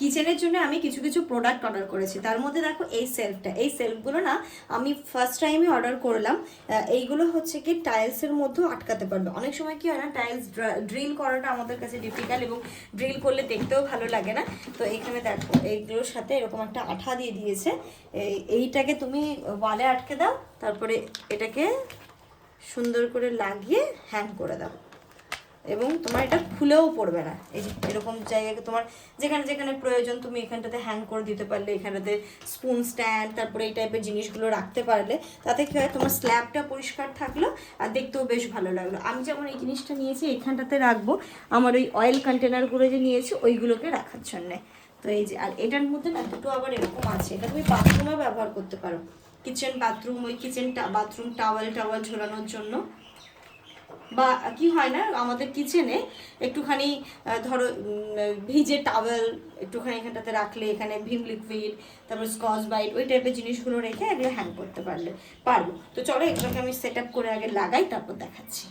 কিচেনের জন্য আমি কিছু কিছু প্রোডাক্ট অর্ডার করেছি। তার মধ্যে দেখো এই সেলফটা এই সেলফগুলো না আমি ফার্স্ট টাইমই অর্ডার করলাম। এইগুলো হচ্ছে কি টাইলসের মধ্যেও আটকাতে পারবে। অনেক সময় কি হয় না টাইলস ড্রিল করাটা আমাদের কাছে ডিফিকাল্ট এবং ড্রিল করলে দেখতেও ভালো লাগে না। তো এখানে দেখো, এইগুলোর সাথে এরকম একটা আঠা দিয়ে দিয়েছে। এই, এইটাকে তুমি ওয়ালে আটকে দাও, তারপরে এটাকে সুন্দর করে লাগিয়ে হ্যাং করে দাও। এবং তোমার এটা খুলেও পড়বে না। এই এরকম জায়গায় তোমার যেখানে যেখানে প্রয়োজন তুমি এখানটাতে হ্যাং করে দিতে পারলে, এখানটাতে স্পুন স্ট্যান্ড তারপরে এই টাইপের জিনিসগুলো রাখতে পারলে, তাতে কী হয় তোমার স্ল্যাবটা পরিষ্কার থাকল আর দেখতেও বেশ ভালো লাগল। আমি যেমন এই জিনিসটা নিয়েছি এখানটাতে রাখব। আমার ওই অয়েল কন্টেনারগুলো যে নিয়েছি, ওইগুলোকে রাখার জন্যে। তো এই যে, আর এটার মধ্যে না দুটো আবার এরকম আছে। এটা তুমি বাথরুমে ব্যবহার করতে পারো। কিচেন বাথরুম ওই কিচেন বাথরুম টাওয়াল টাওয়াল ঝোলানোর জন্য। বা কি হয় না, আমাদের কিচেনে একটুখানি ধরো ভিজে টাওয়েল একটুখানি এখানটাতে রাখলে, এখানে ভিম লিকুইড তারপর স্কচ বাইট ওই টাইপের জিনিসগুলো রেখে এগুলো হ্যাং করতে পারলে, পারব। তো চলো এগুলোকে আমি সেট আপ করে আগে লাগাই, তারপর দেখাচ্ছি।